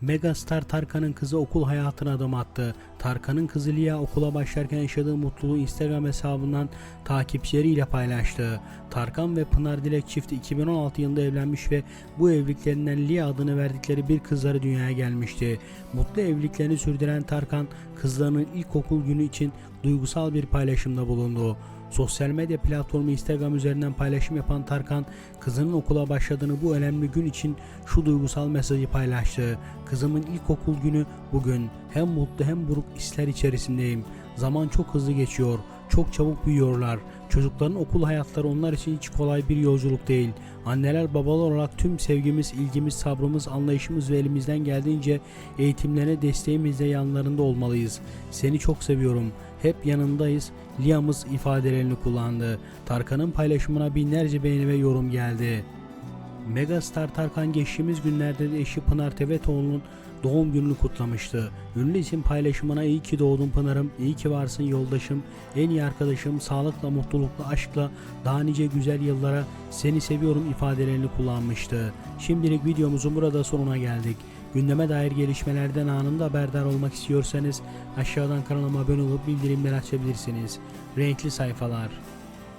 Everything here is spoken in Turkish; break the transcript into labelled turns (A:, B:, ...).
A: Megastar Tarkan'ın kızı okul hayatına adım attı. Tarkan'ın kızı Lia okula başlarken yaşadığı mutluluğu Instagram hesabından takipçileriyle paylaştı. Tarkan ve Pınar Dilek çifti 2016 yılında evlenmiş ve bu evliliklerinden Lia adını verdikleri bir kızları dünyaya gelmişti. Mutlu evliliklerini sürdüren Tarkan, kızlarının ilkokul günü için duygusal bir paylaşımda bulundu. Sosyal medya platformu Instagram üzerinden paylaşım yapan Tarkan, kızının okula başladığını bu önemli gün için şu duygusal mesajı paylaştı. Kızımın ilkokul günü bugün. Hem mutlu hem buruk hisler içerisindeyim. Zaman çok hızlı geçiyor. Çok çabuk büyüyorlar. Çocukların okul hayatları onlar için hiç kolay bir yolculuk değil. Anneler babalar olarak tüm sevgimiz, ilgimiz, sabrımız, anlayışımız ve elimizden geldiğince eğitimlerine desteğimizle yanlarında olmalıyız. Seni çok seviyorum. Hep yanındayız. Liamız ifadelerini kullandı. Tarkan'ın paylaşımına binlerce beğeni ve yorum geldi. Megastar Tarkan geçtiğimiz günlerde de eşi Pınar Tevetoğlu'nun doğum gününü kutlamıştı. Ünlü isim paylaşımına iyi ki doğdun Pınar'ım, iyi ki varsın yoldaşım, en iyi arkadaşım, sağlıkla, mutlulukla, aşkla, daha nice güzel yıllara seni seviyorum ifadelerini kullanmıştı. Şimdilik videomuzun burada sonuna geldik. Gündeme dair gelişmelerden anında haberdar olmak istiyorsanız aşağıdan kanalıma abone olup bildirimleri açabilirsiniz. Renkli sayfalar.